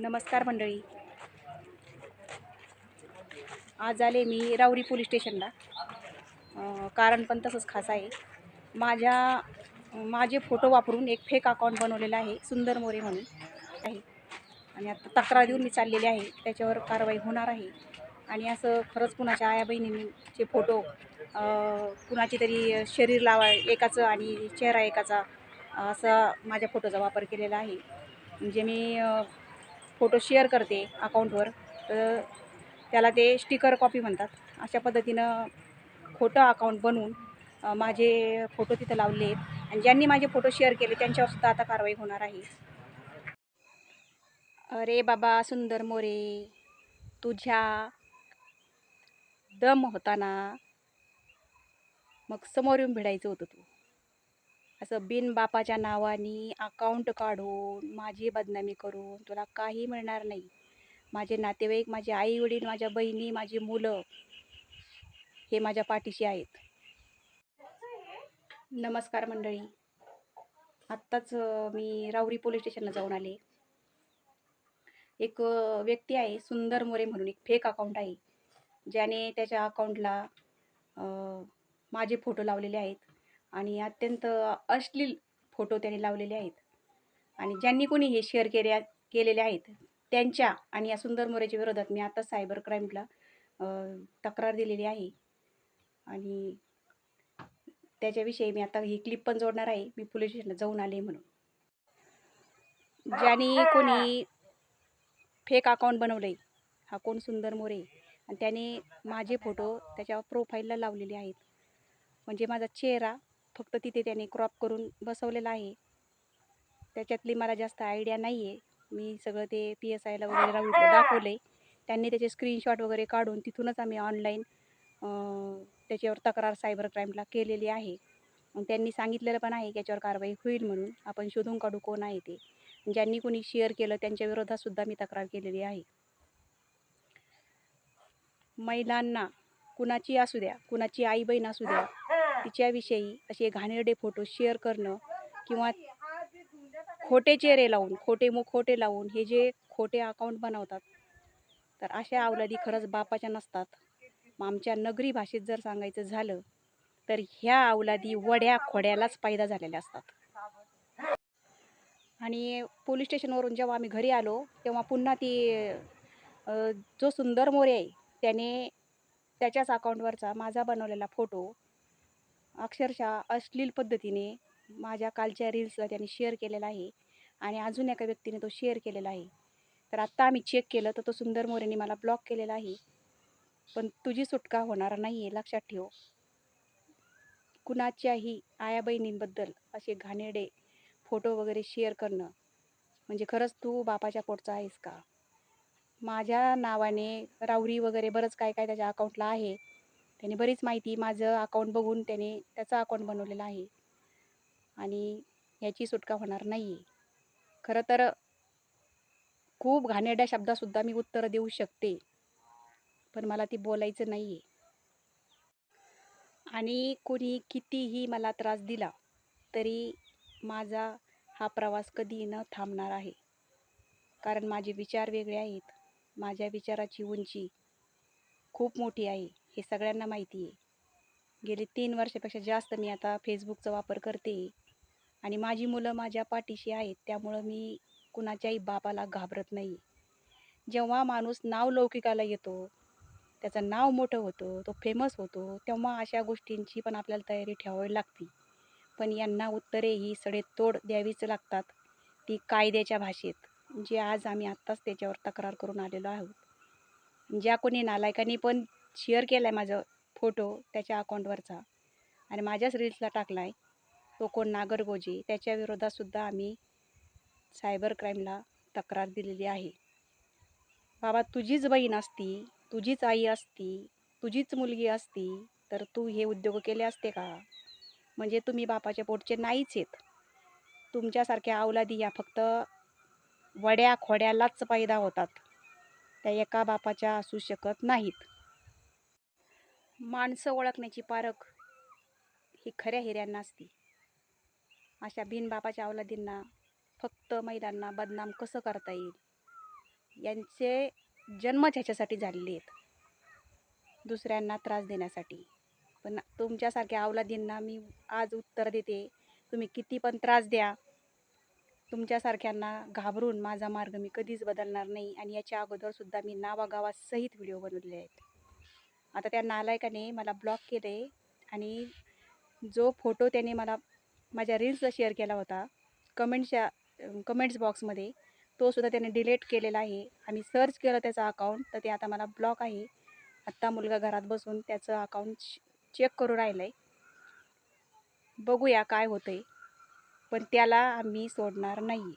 नमस्कार मंडळी. आज आले मी राऊरी पोलीस स्टेशनला. कारण पण तसंच खास आहे. माझ्या माझे फोटो वापरून एक फेक अकाउंट बनवलेलं आहे सुंदर मोरे म्हणून. आहे. आणि आता तक्रार देऊन मी चाललेली आहे. त्याच्यावर कारवाई होणार आहे. आणि असं खरंच कुणाच्या आया बहिणींचे फोटो कुणाचे तरी शरीर लावा एकाचं आणि चेहरा एकाचा असा माझ्या फोटोचा वापर केलेला आहे. म्हणजे मी फोटो शेअर करते अकाउंटवर तर त्याला ते स्टिकर कॉपी म्हणतात. अशा पद्धतीनं खोटं अकाऊंट बनवून माझे फोटो तिथं लावले आहेत. आणि ज्यांनी माझे फोटो शेअर केले त्यांच्यावर सुद्धा आता कारवाई होणार आहे. अरे बाबा सुंदर मोरे तुझ्या दम होताना मग समोर येऊन भिडायचं होतं तू. असं बिन बापाच्या नावाने अकाउंट काढून माझी बदनामी करून तुला काही मिळणार नाही. माझे नातेवाईक माझे आई वडील माझ्या बहिणी माझी मुलं हे माझ्या पाठीशी आहेत. नमस्कार मंडळी. आत्ताच मी राऊरी पोलीस स्टेशनला जाऊन आले. एक व्यक्ती आहे सुंदर मोरे म्हणून एक फेक अकाउंट आहे. ज्याने त्याच्या अकाउंटला माझे फोटो लावलेले आहेत. आणि अत्यंत अश्लील फोटो त्याने लावलेले आहेत. आणि ज्यांनी कोणी हे शेअर केले केलेले आहेत त्यांच्या आणि या सुंदर मोरेच्या विरोधात मी आता सायबर क्राईमला तक्रार दिलेली आहे. आणि त्याच्याविषयी मी आता ही क्लिप पण जोडणार आहे. मी पोलीस स्टेशनला जाऊन आले म्हणून. ज्यांनी कोणी फेक अकाउंट बनवलं आहे हा कोण सुंदर मोरे? आणि त्याने माझे फोटो त्याच्या प्रोफाईलला लावलेले आहेत. म्हणजे माझा चेहरा फक्त तिथे त्याने क्रॉप करून बसवलेला आहे. त्याच्यातली मला जास्त आयडिया नाही आहे मी सगळं ते पी एस आयला वगैरे राहून दाखवलं आहे त्यांनी त्याचे स्क्रीनशॉट वगैरे काढून तिथूनच आम्ही ऑनलाईन त्याच्यावर तक्रार सायबर क्राईमला केलेली आहे. त्यांनी सांगितलेलं पण आहे की याच्यावर कारवाई होईल म्हणून. आपण शोधून काढू कोण आहे ते. ज्यांनी कोणी शेअर केलं त्यांच्या मी तक्रार केलेली आहे. महिलांना कुणाची असू द्या कुणाची आई बहीण असू द्या तिच्याविषयी असे घाणेरडे फोटो शेअर करणं किंवा खोटे चेहरे लावून खोटे मुख खोटे लावून हे जे खोटे अकाउंट बनवतात तर अशा अवलादी खरंच बापाच्या नसतात. मग आमच्या नगरी भाषेत जर सांगायचं झालं तर ह्या अवलादी वड्या खोड्यालाच पैदा झालेल्या असतात. आणि पोलीस स्टेशनवरून जेव्हा आम्ही घरी आलो तेव्हा पुन्हा ती जो सुंदर मोरे आहे त्याने त्याच्याच अकाउंटवरचा माझा बनवलेला फोटो अक्षरशः अश्लील पद्धतीने माझ्या कालच्या रील्सला त्याने शेअर केलेला आहे आणि अजून एका व्यक्तीने तो शेअर केलेला आहे. तर आत्ता आम्ही चेक केलं तर तो सुंदर मोरेने मला ब्लॉक केलेला आहे. पण तुझी सुटका होणार नाही आहे लक्षात ठेव. कुणाच्याही आया बहिणींबद्दल असे घाणेरडे फोटो वगैरे शेअर करणं म्हणजे खरंच तू बापाच्या पोटचा आहेस का? माझ्या नावाने रावरी वगैरे बरंच काय काय त्याच्या अकाउंटला आहे. त्याने बरीच माहिती माझं अकाउंट बघून त्याने त्याचा अकाउंट बनवलेला आहे. आणि याची सुटका होणार नाही आहे खरं तर खूप घाणेरड्या शब्दासुद्धा मी उत्तरं देऊ शकते. पण मला ती बोलायचं नाही आहे आणि कोणी कितीही मला त्रास दिला तरी माझा हा प्रवास कधी न थांबणार आहे. कारण माझे विचार वेगळे आहेत. माझ्या विचाराची उंची खूप मोठी आहे. हे सगळ्यांना माहिती आहे. गेली तीन वर्षापेक्षा जास्त मी आता फेसबुकचा वापर करते. आणि माझी मुलं माझ्या पाठीशी आहेत त्यामुळं मी कुणाच्याही बापाला घाबरत नाही जेव्हा माणूस नाव लौकिकाला येतो त्याचं नाव मोठं होतं तो फेमस होतो तेव्हा अशा गोष्टींची पण आपल्याला तयारी ठेवावी लागते. पण यांना उत्तरे ही सडेतोड द्यावीच लागतात. ती कायद्याच्या भाषेत जे आज आम्ही आत्ताच त्याच्यावर तक्रार करून आलेलो आहोत. ज्या कोणी नालायकांनी पण शेअर केला आहे माझं फोटो त्याच्या अकाउंटवरचा आणि माझ्याच रील्सला टाकला आहे तो कोण? नागरगोजे. त्याच्या विरोधातसुद्धा आम्ही सायबर क्राईमला तक्रार दिलेली आहे. बाबा तुझीच बहीण असती तुझीच आई असती तुझीच मुलगी असती तर तू हे उद्योग केले असते का? म्हणजे तुम्ही बापाच्या पोटचे नाहीच आहेत. तुमच्यासारख्या अवलादी या फक्त वड्या खोड्यालाच पैदा होतात. त्या एका बापाच्या असू शकत नाहीत. माणसं ओळखण्याची पारख ही खऱ्या हिऱ्यांना असती. अशा बिनबापाच्या अवलादींना फक्त महिलांना बदनाम कसं करता येईल? यांचे जन्मच ह्याच्यासाठी झालेले आहेत. दुसऱ्यांना त्रास देण्यासाठी. पण तुमच्यासारख्या अवलादींना मी आज उत्तर देते. तुम्ही किती पण त्रास द्या. तुमच्यासारख्यांना घाबरून माझा मार्ग मी कधीच बदलणार नाही आणि याच्या अगोदरसुद्धा मी नावागावासहित व्हिडिओ बनवलेले आहेत. आता त्या नालायकाने मला ब्लॉक केले आणि जो फोटो त्याने मला माझ्या रील्सला शेअर केला होता कमेंटच्या कमेंट्स बॉक्समध्ये तो सुद्धा त्याने डिलीट केलेला आहे. आम्ही सर्च केलं त्याचं अकाउंट तर ते आता मला ब्लॉक आहे. आत्ता मुलगा घरात बसून त्याचं अकाउंट चेक करू राहिलं आहे बघूया काय होतं आहे पण त्याला आम्ही सोडणार नाही